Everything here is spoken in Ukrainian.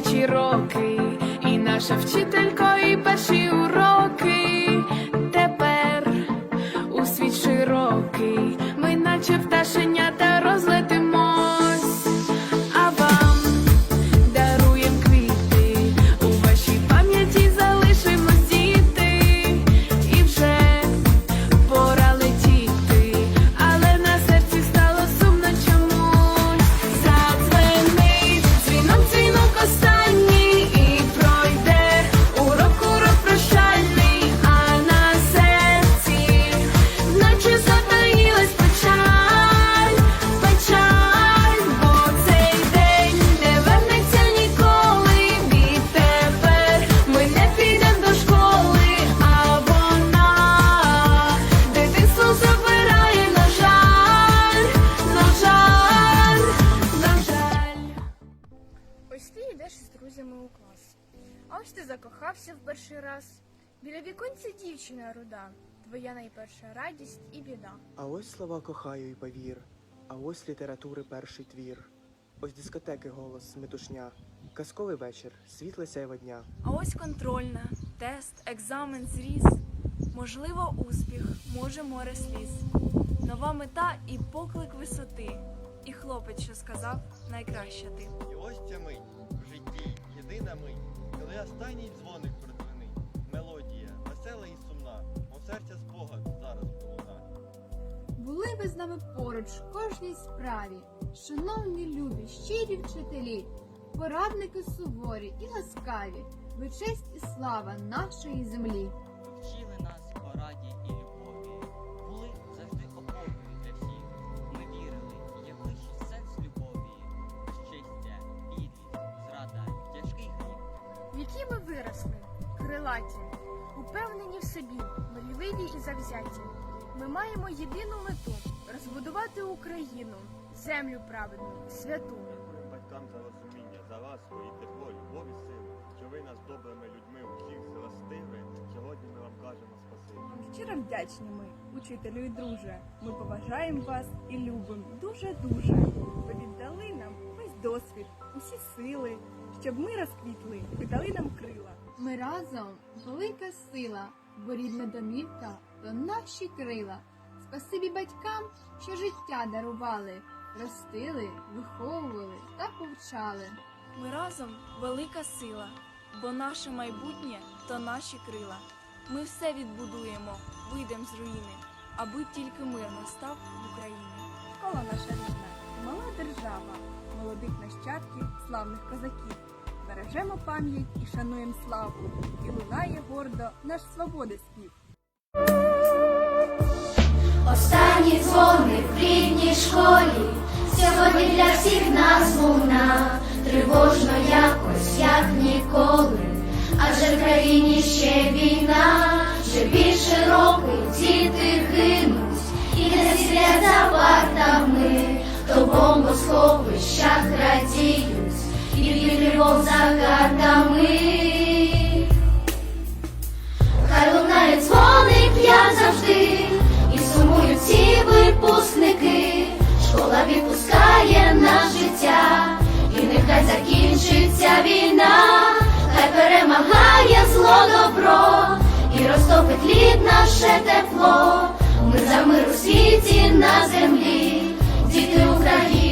дитячі роки, і наша вчителько, і перші уроки. Тепер у світ широкий, ми наче пташенята друзями. А ось ти закохався в перший раз. Біля віконця дівчина руда, твоя найперша радість і біда. А ось слова кохаю і повір, а ось літератури перший твір. Ось дискотеки голос, метушня, казковий вечір, світле сяйва дня. А ось контрольна, тест, екзамен, зріз. Можливо, успіх, може море сліз. Нова мета і поклик висоти. І хлопець, що сказав, найкраща ти. І ось ця мить в житті, єдина мить, коли останній дзвоник продзвенить. Мелодія весела і сумна, мов серця спогад зараз полуна. Були ви з нами поруч в кожній справі, шановні любі, щирі вчителі, порадники суворі і ласкаві, ви честь і слава нашої землі. Вчили нас пораді і крилаті, упевнені в собі, мрійливі і завзяті. Ми маємо єдину мету розбудувати Україну, землю праведну, святу. Дякую батькам за розуміння, за вас, свої тепло, любов і сили, що ви нас добрими людьми усіх зростили. Сьогодні ми вам кажемо спасибі. Щиро вдячні ми, учителю і друже. Ми поважаємо вас і любимо дуже-дуже. Ви віддали нам весь досвід, усі сили, щоб ми розквітли, ви дали нам крила. Ми разом велика сила, бо рідна домівка то наші крила. Спасибі батькам, що життя дарували, ростили, виховували та повчали. Ми разом велика сила, бо наше майбутнє то наші крила. Ми все відбудуємо, вийдемо з руїни, аби тільки мир настав в Україні. Школа наша рідна, мала держава, молодих нащадків, славних козаків. Бережемо пам'ять і шануємо славу, і лунає гордо наш свободи спів. Останній дзвоник в рідній школі, сьогодні для всіх нас луна, тривожно якось, як ніколи, адже в країні ще війна, ще більше років діти гинуть, і не сидять за партами, то в бомбосховищах радіють, і тривог за картами. Хай лунає дзвоник, як завжди, і сумують всі випускники. Школа відпускає на життя, і нехай закінчиться війна, хай перемагає зло добро, і розтопить лід наше тепло. Ми за мир у світі на землі, діти України.